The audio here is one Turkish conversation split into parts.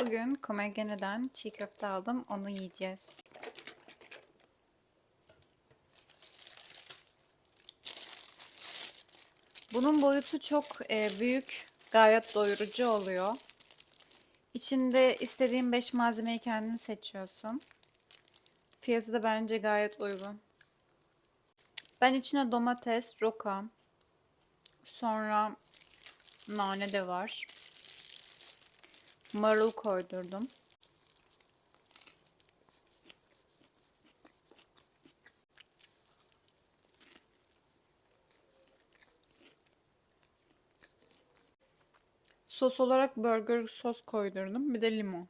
Bugün Komergene'den çiğ köfte aldım. Onu yiyeceğiz. Bunun boyutu çok e, büyük. Gayet doyurucu oluyor. İçinde istediğin 5 malzemeyi kendin seçiyorsun. Fiyatı da bence gayet uygun. Ben içine domates, roka, sonra nane de var. Marul koydurdum. Sos olarak burger sos koydurdum. Bir de limon.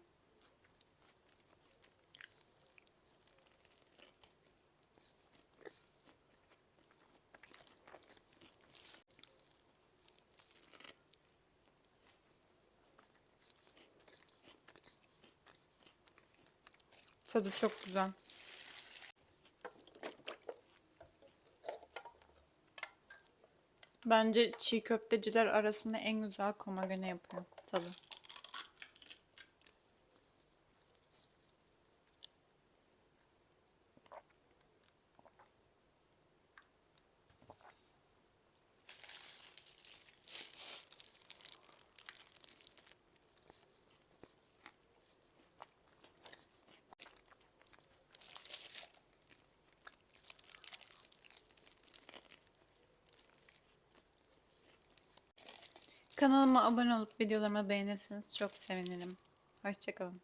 Tadı çok güzel. Bence çiğ köfteciler arasında en güzel komagene yapıyor tadı. Kanalıma abone olup videolarımı beğenirseniz çok sevinirim. Hoşçakalın.